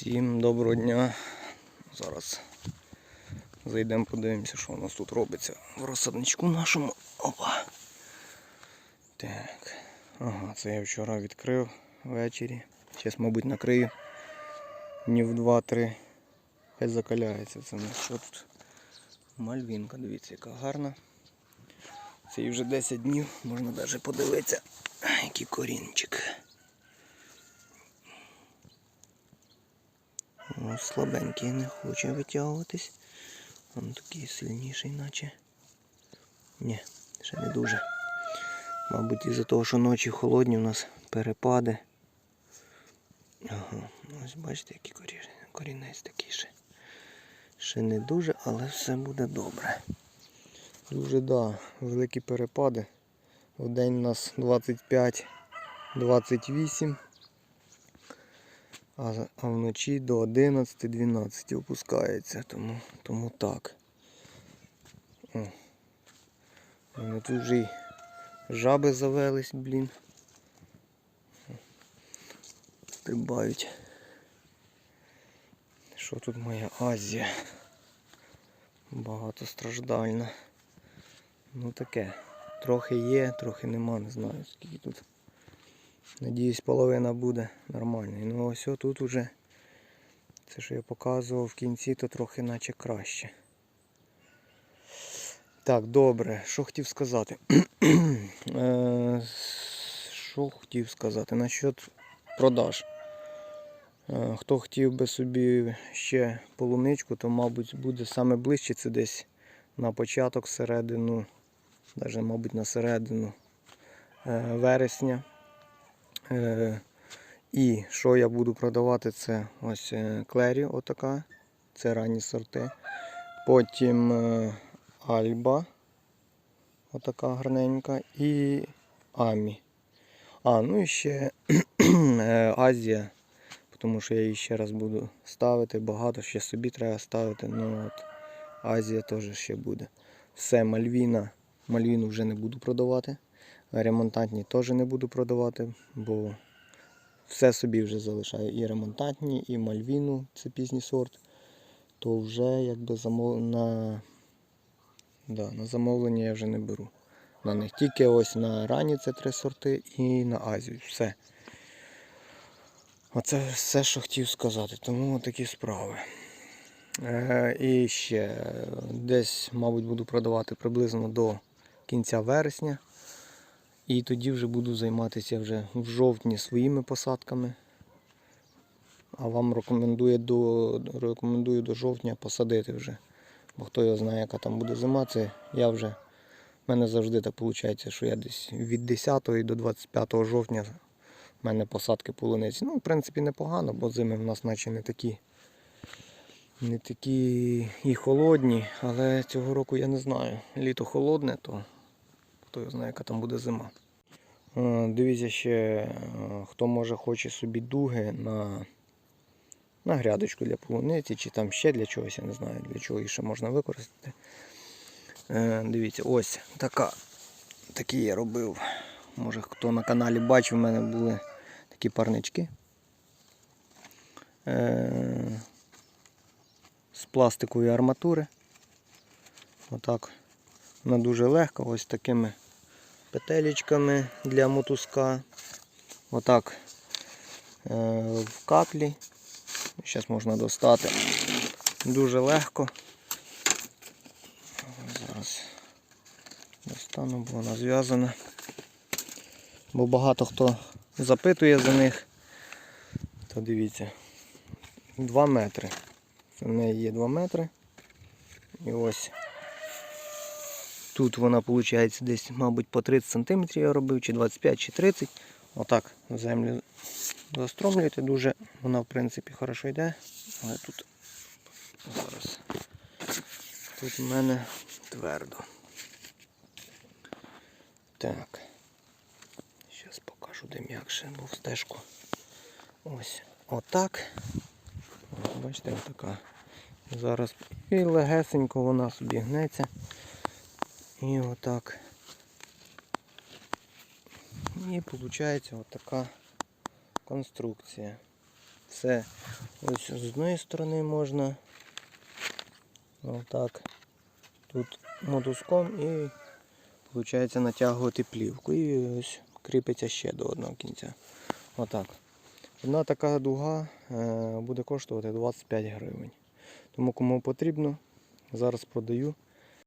Всім доброго дня. Зараз зайдемо, подивимося, що у нас тут робиться в розсадничку нашому. Опа. Так. Ага, це я вчора відкрив ввечері. Зараз, мабуть, накрию. Днів 2-3. Хай закаляється. Це що тут? Мальвінка, дивіться, яка гарна. Це вже 10 днів, можна навіть подивитися, який корінчик. Ну, слабенький не хоче витягуватись. Він такий сильніший, наче. Ні, ще не дуже. Мабуть, із-за того, що ночі холодні у нас перепади. Ага, ось бачите, який корінь, корінець такий ще. Ще не дуже, але все буде добре. Дуже да, великі перепади. В день у нас 25-28. А, вночі до 11-12 опускається, тому, тому так. О. У тут вже й жаби завелись, блін. Стрибають. Що тут моя Азія? Багатостраждальна. Ну таке. Трохи є, трохи нема, не знаю скільки тут. Надіюсь, половина буде нормальною. Ну ось тут уже це, що я показував в кінці, то трохи наче краще. Так, добре, що хотів сказати? Е, Що хотів сказати? Насчет продаж. Е, Хто хотів би собі ще полуничку, то, мабуть, буде саме ближче це десь на початок, середину, навіть, мабуть, на середину е, вересня. Е, І що я буду продавати, це ось е, клері, отака. Це ранні сорти. Потім е, Альба, отака гарненька, і Амі. А, ну і ще Азія, тому що я її ще раз буду ставити. Багато ще собі треба ставити. Ну от Азія теж ще буде. Все, Мальвіна. Мальвіну вже не буду продавати. Ремонтантні теж не буду продавати, бо все собі вже залишаю. І ремонтантні, і мальвіну, це пізній сорт. То вже якби замов... на... Да, на замовлення я вже не беру. На них тільки ось на ранні це три сорти і на Азію. Все. Оце все, що хотів сказати. Тому такі справи. Е, і ще е, десь, мабуть, буду продавати приблизно до кінця вересня. І тоді вже буду займатися вже в жовтні своїми посадками. А вам рекомендую до, рекомендую до жовтня посадити вже. Бо хто його знає, яка там буде зима, це я вже. в мене завжди так виходить, що я десь від 10 до 25 жовтня в мене посадки полуниці. Ну, в принципі, непогано, бо зими в нас наче не такі. Не такі і холодні, але цього року я не знаю. Літо холодне, то хто його знає, яка там буде зима. Е, Дивіться ще, е, хто може хоче собі дуги на, на грядочку для полуниці, чи там ще для чогось, я не знаю, для чого їх ще можна використати. Е, Дивіться, ось така. Такі я робив. Може хто на каналі бачив, в мене були такі парнички. З пластикової арматури. Отак. Вона дуже легка, ось такими петелечками для мотузка. Отак е, в каплі. Зараз можна достати. Дуже легко. Зараз достану, бо вона зв'язана. Бо багато хто запитує за них. То дивіться. 2 метри. В неї є 2 метри. І ось Тут вона виходить десь, мабуть, по 30 см я робив, чи 25, чи 30 Отак землю застромлюєте дуже. Вона в принципі хорошо йде. Але тут зараз тут в мене твердо. Так. Зараз покажу де м'якше, бо в стежку. Ось отак. Бачите, отака. Зараз і легесенько вона собі гнеться. І отак. І виходить отака конструкція. Все. Ось з одної сторони можна. Отак. Тут мотузком і виходить натягувати плівку. І ось кріпиться ще до одного кінця. Отак. Одна така дуга е, буде коштувати 25 гривень. Тому кому потрібно, зараз продаю.